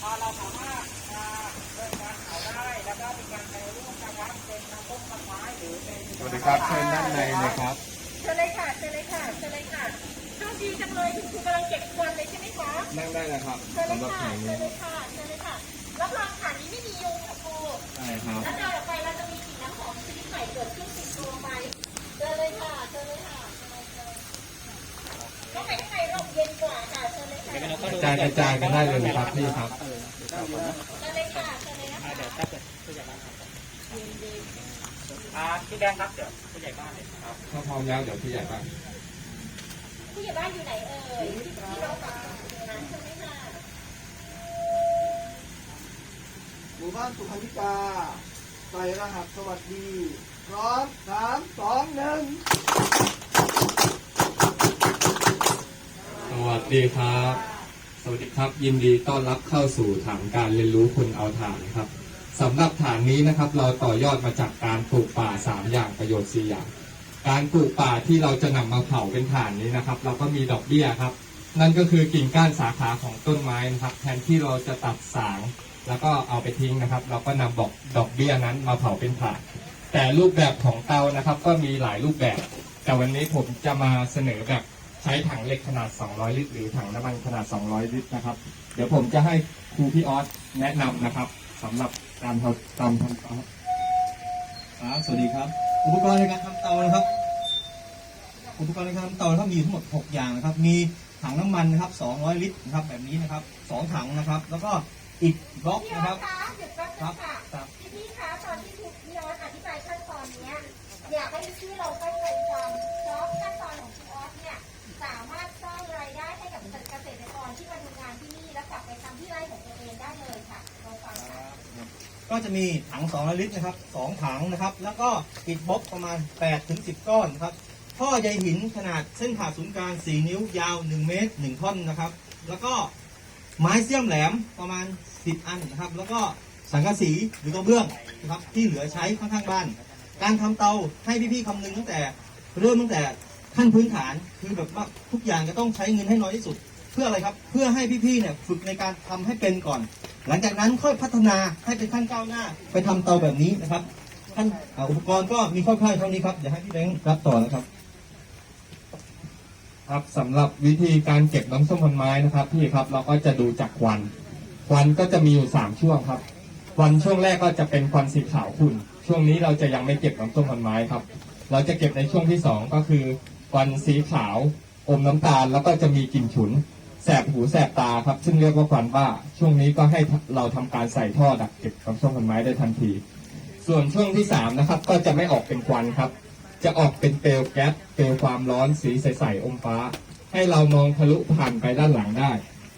พอเราสามารถมาเริ่มการเผาได้แล้วก็มีการแปรรูปนะครับเป็นน้ำต้มต้นไม้หรือเป็นสวัสดีครับเชิญด้านในเลยครับเชิญเลยค่ะเชิญเลยค่ะเชิญเลยค่ะโชคดีจังเลยคุณครูกำลังเก็บควันเลยใช่ไหมคะนั่งได้เลยครับเชิญเลยสำหรับค่ะแผงเชินี้ญเลยค่ะเชิญเลยค่ะรับรองฐานนี้ไม่มียุงค่ะครูใช่ครับ แล้วเดินออกไปเราจะมี กระจายกระจายกันได้เลยครับพี่ครับเชิญเลยค่ะเชิญเลยนะคะเดี๋ยวถ้าเกิดผู้ใหญ่บ้านครับอ่าพี่แดงครับเดี๋ยวผู้ใหญ่บ้านเลยครับถ้าพร้อมแล้วเดี๋ยวพี่ใหญ่บ้างผู้ใหญ่บ้านอยู่ไหนเอ่ยที่ที่เราฝากอยู่นั้นใช่ไหมคะหมู่บ้านสุพรรณิกาใส่รหัสสวัสดีพร้อมสามสองหนึ่งสวัสดีครับ สวัสดีครับ ยินดีต้อนรับเข้าสู่ฐานการเรียนรู้คุณเอาฐานครับสำหรับฐานนี้นะครับ เราต่อยอดมาจากการปลูกป่า 3 อย่างประโยชน์4อย่าง การปลูกป่าที่เราจะนำมาเผาเป็นฐานนี้นะครับ เราก็มีดอกเบี้ยครับ นั่นก็คือกิ่งก้านสาขาของต้นไม้นะครับ แทนที่เราจะตัดสางแล้วก็เอาไปทิ้งนะครับ เราก็นำดอกดอกเบี้ยนั้นมาเผาเป็นถ่าน แต่รูปแบบของเตานะครับ ก็มีหลายรูปแบบ แต่วันนี้ผมจะมาเสนอแบบ ใช้ถังเหล็กขนาด 200 ลิตร หรือถังน้ำมันขนาด 200 ลิตรนะครับ เดี๋ยวผมจะให้ครูพี่ออสแนะนำนะครับสำหรับการทำตามทำเตาครับสวัสดีครับ อุปกรณ์ในการทำเตานะครับ อุปกรณ์ในการทำเตานะครับมีทั้งหมด 6 อย่างนะครับ มีถังน้ำมันนะครับ 200 ลิตรนะครับแบบนี้นะครับ 2 ถังนะครับ แล้วก็อิฐบล็อกพี่อนะคอรับสคะหยุดแป๊บนึครังบค่ะครับพี่พี่คะตอนที่พี่ออสอธิบายขั้นตอนเนี้ยอยากให้พี่เราเข้าใจความเพำที่ไร่ของตัวเองได้เลยค่ะเราฟังค่ะ ก็จะมีถัง2ลิตรนะครับ2ถังนะครับ แล้วก็อิฐบล็อกประมาณ8ถึง10 ก้อนนะครับท่อใยหินขนาดเส้นผ่าศูนย์กลาง 4 นิ้วยาว 1 เมตร 1 ท่อนนะครับ แล้วก็ไม้เสี้ยมแหลมประมาณ 10 อันนะครับ แล้วก็สังกะสีหรือกระเบื้องนะครับที่เหลือใช้ข้างๆบ้าน การทำเตาให้พี่ๆคำนึงตั้งแต่ เริ่มตั้งแต่ขั้นพื้นฐานคือแบบว่าทุกอย่างจะต้องใช้เงินให้น้อยที่สุด เพื่ออะไรครับ เพื่อให้พี่ๆเนี่ยฝึกในการทำให้เป็นก่อน หลังจากนั้นค่อยพัฒนาให้เป็นขั้นก้าวหน้า ไปทำเตาแบบนี้นะครับขั้นอ่าอุปกรณ์ก็มีคร่าวๆเท่านี้ครับเดี๋ยวให้พี่แบงค์รับต่อนะครับ ครับสำหรับวิธีการเก็บน้ำส้มพันไม้นะครับ พี่ครับเราก็จะดูจากควันควันก็จะมีอยู่สามช่วงครับควันช่วงแรกก็จะเป็นควันสีขาวขุ่นช่วงนี้เราจะยังไม่เก็บน้ำส้มพันไม้ครับ เราจะเก็บในช่วงที่สองก็คือควันสีขาวอมน้ำตาลแล้วก็จะมีกลิ่นฉุน แสบหูแสบตาครับ ซึ่งเรียกว่าควันบ้า ช่วงนี้ก็ให้เราทำการใส่ท่อดักเก็บน้ำส้มพันไม้ได้ทันที ส่วนช่วงที่สามนะครับก็จะไม่ออกเป็นควันครับ จะออกเป็นเปลวแก๊สเปลวความร้อนสีใสๆอมฟ้า ให้เรามองทะลุผ่านไปด้านหลังได้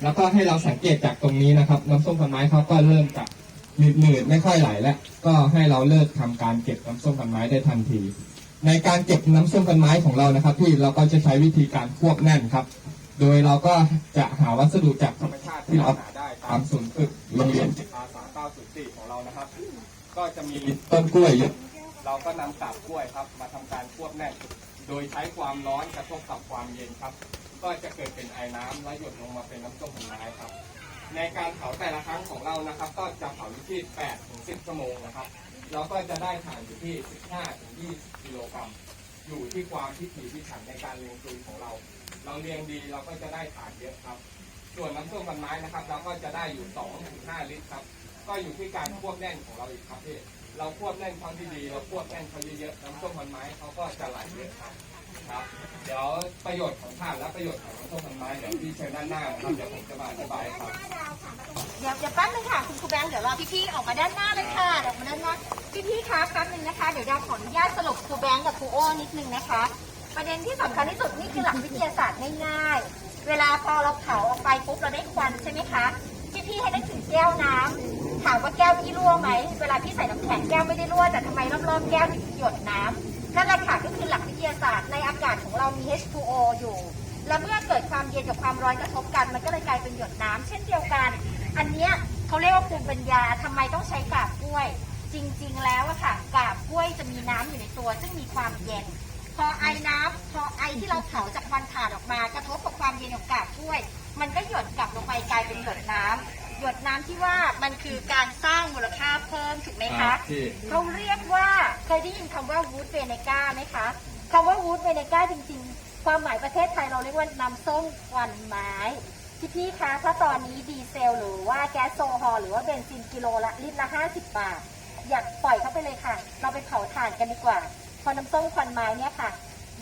แล้วก็ให้เราสังเกตจากตรงนี้นะครับน้ำส้มพันไม้เขาก็เริ่มจะหนืดๆไม่ค่อยไหลแล้วก็ให้เราเลิกทำการเก็บน้ำส้มพันไม้ได้ทันที ในการเก็บน้ำส้มพันไม้ของเรานะครับ ที่เราก็จะใช้วิธีการควบแน่นครับ โดยเราก็จะหาวัสดุจากธรรมชาติที่เราหาได้ตามศูนย์ฝึกโรงเรียนจิตอาสา904ของเรานะครับ ก็จะมีต้นกล้วยเยอะเราก็นำกาบกล้วยครับ มาทำการควบแน่นโดยใช้ความร้อนกระทบกับความเย็นครับ ก็จะเกิดเป็นไอน้ำและหยดลงมาเป็นน้ำส้มผลไม้ครับ ในการเผาแต่ละครั้งของเรานะครับ ก็จะเผาอยู่ที่8ถึง10ชั่วโมงนะครับ เราก็จะได้ถ่านอยู่ที่ 15ถึง20กิโลกรัม อยู่ที่ความพิถีพิถันในการเรียงฟืนของเรา เราเรียงดีเราก็จะได้ถ่านเยอะครับ ส่วนน้ำส้มพันไม้นะครับ เราก็จะได้อยู่2ถึง5ลิตรครับ ก็อยู่ที่การควบแน่นของเราอีกครับพี่ เราควบแน่นเขาที่ดีเราควบแน่นเขาเยอะๆน้ำส้มพันไม้เขาก็จะไหลเยอะครับครับ เดี๋ยวประโยชน์ของถ่านและประโยชน์ของน้ำส้มพันไม้เดี๋ยวพี่เชิญด้านหน้านะครับเดี๋ยวผมจะมาอธิบายครับเดี๋ยวเดี๋ยวแป๊บนึงค่ะคุณครูแบงค์เดี๋ยวรอพี่ๆออกมาด้านหน้าเลยค่ะเดี๋ยวมาด้านหน้าพี่ๆคะแป๊บนึงนะคะเดี๋ยวดาวขออนุญาตสรุปครูแบงค์กับครูโอ้นิดนึงนะคะ ประเด็นที่สำคัญที่สุดนี่คือหลักวิทยาศาสตร์ง่ายๆเวลาพอเราเผาออกไปปุ๊บเราได้ควันใช่ไหมคะพี่ๆให้ได้ถึงแก้วน้ำ ถามว่าแก้วพี่รั่วไหม เวลาพี่ใส่น้ำแข็งแก้วไม่ได้รั่ว แต่ทำไมรอบๆแก้วถึงหยดน้ำนั่นแหละค่ะก็คือหลักวิทยาศาสตร์ในอากาศของเรามี H2O อยู่ แล้วเมื่อเกิดความเย็นกับความร้อนกระทบกัน มันก็เลยกลายเป็นหยดน้ำเช่นเดียวกัน อันเนี้ยเขาเรียกว่าภูมิปัญญาทำไมต้องใช้กาบกล้วย จริง ๆ แล้วอะค่ะกาบกล้วยจะมีน้ำอยู่ในตัว ซึ่งมีความเย็น พอไอ้น้ำพอไอที่เราเผาจากควันถ่านออกมากระทบกับความเย็นของกาบกล้วย มันก็หยดกลับลงไปกลายเป็นหยดน้ำ หยดน้ำที่ว่ามันคือการสร้างมูลค่าเพิ่มถูกไหมครัคะบพี่ เขาเรียกว่าเคยได้ยินคำว่าวูดเวเนก้าไหมคะคำว่าวูดเวเนก้าจริงๆ ความหมายประเทศไทยเราเรียกว่าน้ำส้มควันไม้พี่พี่ๆคะถ้าตอนนี้ดีเซลหรือว่าแก๊สโซฮอล์หรือว่าเบนซินกิโลละลิตรละ 50 บาท อยากปล่อยเข้าไปเลยค่ะ เราไปเผาถ่านกันดีกว่าเพอน้ำส้มควันไม้เนี่ยค่ะ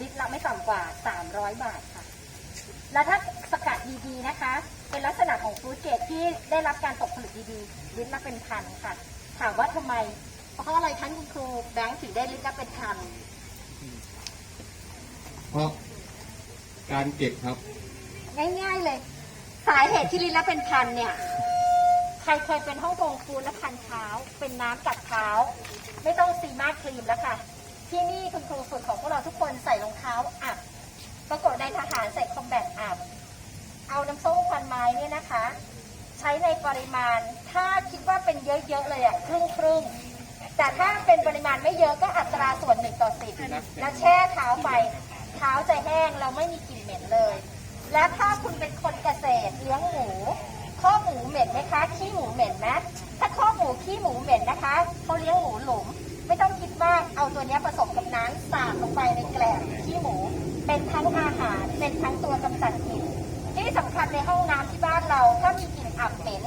ลิตรละไม่ต่ำกว่า 300 บาทค่ะ แล้วถ้าสกัดดีๆนะคะ เป็นลักษณะของฟรุตเกรดที่ได้รับการตกผลึกดีๆลิตรละเป็นพันค่ะ ถามว่าทำไม เพราะอะไรท่านคุณครูแบงค์ถึงได้ลิตรละเป็นพันเพราะการเก็บครับ ง่ายๆเลย สาเหตุที่ลิตรละเป็นพันเนี่ยใครเคยเป็นห้องกงฟูและพันเท้า เป็นน้ำกัดเท้า ไม่ต้องซีมาครีมแล้วค่ะ ที่นี่คุณครูฝึกของพวกเราทุกคนใส่รองเท้าอับปรากฏในทหารใส่คอมแบทอับ เอาน้ำส้มควันไม้เนี่ยนะคะ ใช้ในปริมาณ ถ้าคิดว่าเป็นเยอะๆเลยอะครึ่งครึ่งๆแต่ถ้าเป็นปริมาณไม่เยอะก็อัตราส่วนหนึ่งต่อสิบแล้วแช่เท้าไป เท้าจะแห้งเราไม่มีกลิ่นเหม็นเลย และถ้าคุณเป็นคนเกษตรเลี้ยงหมูข้อหมูเหม็นไหมคะขี้หมูเหม็นไหมถ้าข้อหมูขี้หมูเหม็นนะคะเขาเลี้ยงหมูหลุม ไม่ต้องคิดมากเอาตัวเนี้ยผสมกับน้ำสาดลงไปในแกลบขี้หมู เป็นทั้งอาหารเป็นทั้งตัวกำจัดกลิ่น ที่สำคัญในห้องน้ำที่บ้านเรา ถ้ามีกลิ่นอับเหม็น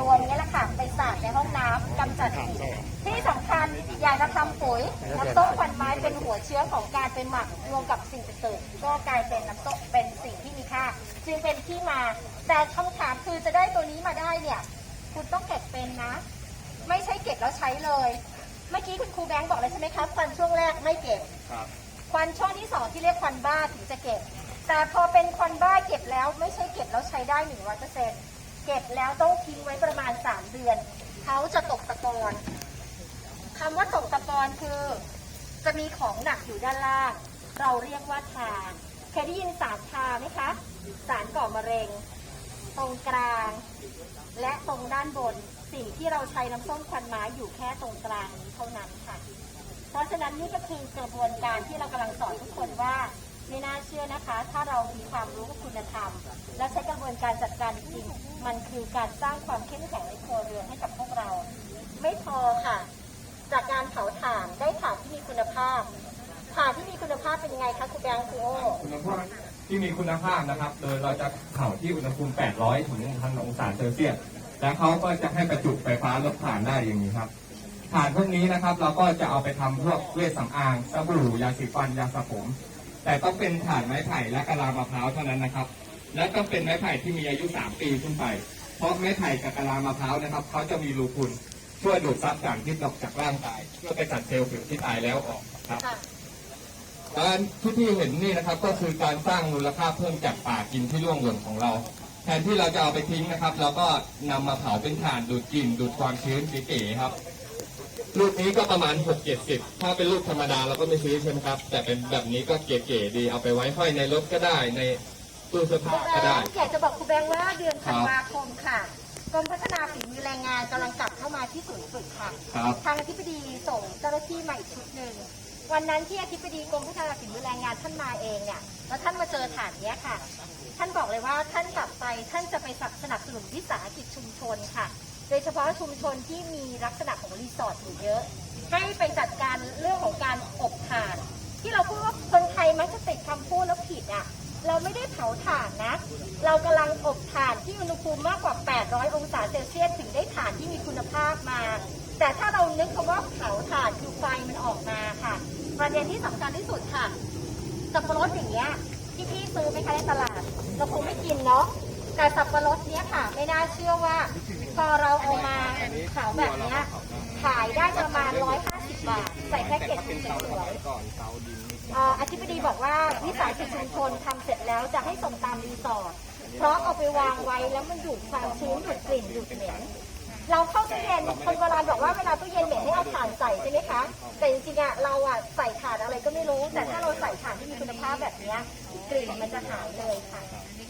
ตัวนี้แหละค่ะไปสาดในห้องน้ำกำจัดกลิ่นที่สำคัญอยากจะทำปุ๋ยน้ำส้มควันไม้เป็นหัวเชื้อของการไปหมักรวมกับสิ่งอื่นๆก็กลายเป็นน้ำส้มเป็นสิ่งที่มีค่าจึงเป็นที่มา แต่คำถามคือจะได้ตัวนี้มาได้เนี่ย คุณต้องเก็บเป็นนะ ไม่ใช่เก็บแล้วใช้เลย เมื่อกี้คุณครูแบงค์บอกเลยใช่ไหมครับควันช่วงแรกไม่เก็บครับควันช่วงที่สองที่เรียกควันบ้าถึงจะเก็บ แต่พอเป็นควันบ้าเก็บแล้วไม่ใช่เก็บแล้วใช้ได้หนึ่งร้อยเปอร์เซ็นต์เก็บแล้วต้องทิ้งไว้ประมาณสามเดือนเขาจะตกตะกอนคำว่าตกตะกอนคือ จะมีของหนักอยู่ด้านล่าง เราเรียกว่าทาเคยได้ยินสารทาไหมคะ สารก่อมะเร็ง ตรงกลาง และตรงด้านบนสิ่งที่เราใช้น้ำส้มควันไม้อยู่แค่ตรงกลางนี้เท่านั้นค่ะ เพราะฉะนั้นนี่ก็คือกระบวนการที่เรากำลังสอนทุกคนว่า ไม่น่าเชื่อนะคะ ถ้าเรามีความรู้คุณธรรม และใช้กระบวนการจัดการจริง มันคือการสร้างความเข้มแข็งในครัวเรือนให้กับพวกเรา ไม่พอค่ะ จากการเผาถ่านได้ถ่านที่มีคุณภาพถ่านที่มีคุณภาพเป็นยังไงคะคุณแบงค์คุณโอคุณภาพที่มีคุณภาพนะครับ โดยเราจะเผาที่อุณหภูมิ 800 ถึง 1,000 องศาเซลเซียส แล้วเขาก็จะให้ประจุไฟฟ้าลดถ่านได้อย่างนี้ครับถ่านพวกนี้นะครับ เราก็จะเอาไปทำพวกเวชสำอางสบู่ยาสีฟันยาสระผม แต่ต้องเป็นถ่านไม้ไผ่และกะลามะพร้าวเท่านั้นนะครับ และต้องเป็นไม้ไผ่ที่มีอายุ 3 ปีขึ้นไป เพราะไม้ไผ่กับกะลามะพร้าวนะครับเขาจะมีรูพุนช่วยดูดซับสารพิษออกจากร่างกาย เพื่อไปตัดเซลล์ผิวที่ตายแล้วออกครับค่ะการที่ที่เห็นนี่นะครับก็คือการสร้างมูลค่าเพิ่มจากป่ากินที่ร่วงหล่นของเรา แทนที่เราจะเอาไปทิ้งนะครับ เราก็นำมาเผาเป็นถ่านดูดกลิ่นดูดความชื้นเก๋ๆครับ ลูกนี้ก็ประมาณ6 70ถ้าเป็นลูกธรรมดาเราก็ไม่ซื้อใช่ไหมครับ แต่เป็นแบบนี้ก็เก๋ๆดีเอาไปไว้ห้อยในรถก็ได้ในตู้เสื้อครูผ้าแบก็ได้งค์อยากจะบอกครูแบงค์ว่าเดือนธันวาคมค่ะกรมพัฒนาฝีมือแรงงานกำลังกลับเข้ามาที่ศูนย์ฝึกค่ะ ครับทางอธิบดีส่งเจ้าหน้าที่มาอีกชุดหนึ่ง วันนั้นที่อธิบดีกรมพัฒนาฝีมือแรงงานท่านมาเองเนี่ยแล้วท่านมาเจอฐานเนี้ยค่ะ ท่านบอกเลยว่าท่านกลับไปท่านจะไปสนับสนุนวิสาหกิจชุมชนค่ะ โดยเฉพาะชุมชนที่มีลักษณะของรีสอร์ทอยู่เยอะ ให้ไปจัดการเรื่องของการอบถ่าน ที่เราพูดว่าคนไทยมักจะติดคำพูดแล้วผิดอะ เราไม่ได้เผาถ่านนะ เรากำลังอบถ่านที่อุณหภูมิมากกว่า 800 องศาเซลเซียสถึงได้ถ่านที่มีคุณภาพมา แต่ถ้าเรานึกคำว่าเผาถ่านคือไฟมันออกมาค่ะ ประเด็นที่สำคัญที่สุดค่ะสับปะรดอย่างเงี้ยที่พี่ซื้อไหมคะในตลาด เราคงไม่กินเนาะแต่สับปะรดเนี้ยค่ะ ไม่น่าเชื่อว่า พอเราเอามาเผาแบบเนี้ยขายได้ประมาณ 150 บาท ใส่แพ็กเกจสวยๆเอ่อธิบดีบอกว่าวิสาหกิจชุมชนทำเสร็จแล้วจะให้ส่งตามรีสอร์ทเพราะเอาไปวางไว้แล้วมันดูดความชื้นดูดกลิ่นดูดเหม็นเราเข้าตู้เย็นคนโบราณบอกว่าเวลาตู้เย็นเหม็นให้เอาถ่านใส่ใช่ไหมคะ แต่จริงๆอะเราอะใส่ถ่านอะไรก็ไม่รู้ แต่ถ้าเราใส่ถ่านที่มีคุณภาพแบบนี้กลิ่นมันจะหายเลยค่ะ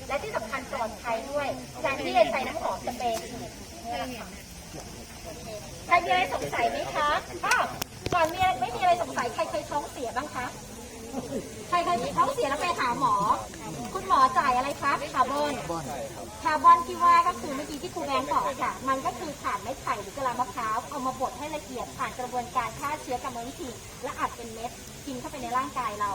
และที่สำคัญปลอดภัยด้วยแทนที่จะใช้น้ำหอมสเปรย์ ใครมีอะไรสงสัยไหมคะอ้าวก่อนมีอะไรไม่มีอะไรสงสัยใครเคยท้องเสียบ้างคะ ใครเคยท้องเสียแล้วไปหาหมอ คุณหมอจ่ายอะไรคะคาร์บอนคาร์บอนที่ว่าก็คือเมื่อกี้ที่ครูแบงค์บอกค่ะ มันก็คือถ่านไม้ไผ่หรือกระลามะพร้าว เอามาบดให้ละเอียดผ่านกระบวนการฆ่าเชื้อกรรมวิธีและอัดเป็นเม็ดกินเข้าไปในร่างกายเรา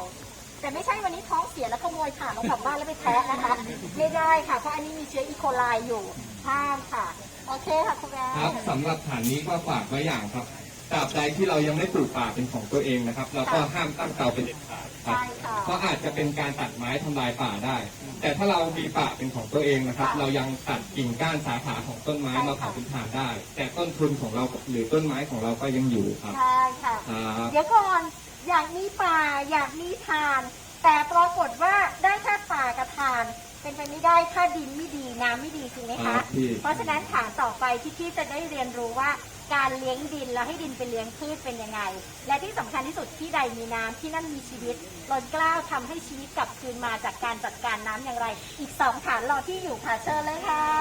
แต่ไม่ใช่วันนี้ท้องเสียแล้วขโมยถ่านเรากลับบ้านแล้วไปแทะนะคะ ไม่ได้ค่ะ เพราะอันนี้มีเชื้ออีโคไลอยู่ห้ามค่ะ โอเคค่ะครูแบงค์ครับสำหรับฐานนี้ก็ฝากไว้อย่างครับตราบใดที่เรายังไม่ปลูกป่าเป็นของตัวเองนะครับ เราก็ห้ามตั้งเตาเป็นเด็ดขาดครับใช่ค่ะเพราะอาจจะเป็นการตัดไม้ทำลายป่าได้ แต่ถ้าเรามีป่าเป็นของตัวเองนะครับค่ะเรายังตัดกิ่งก้านสาขาของต้นไม้ใช่ค่ะมาเผาเป็นถ่านได้ แต่ต้นทุนของเราหรือต้นไม้ของเราก็ยังอยู่ครับใช่ค่ะครับเดี๋ยวก่อนอยากมีป่าอยากมีทาน แต่ปรากฏว่าได้แค่ป่ากับทาน เป็นไปไม่ได้ถ้าดินไม่ดีน้ำไม่ดีจริงไหมครัคะบพี่ เพราะฉะนั้นฐานต่อไปที่พี่จะได้เรียนรู้ว่าการเลี้ยงดินแล้วให้ดินเป็นเลี้ยงพืชเป็นยังไง และที่สำคัญที่สุดที่ใดมีน้ำที่นั่นมีชีวิตลนเกล้าวทำให้ชีวิตกลับคืนมาจากการจัดการน้ำอย่างไร อีกสองฐานรอที่อยู่ค่ะเชิญเลยค่ะ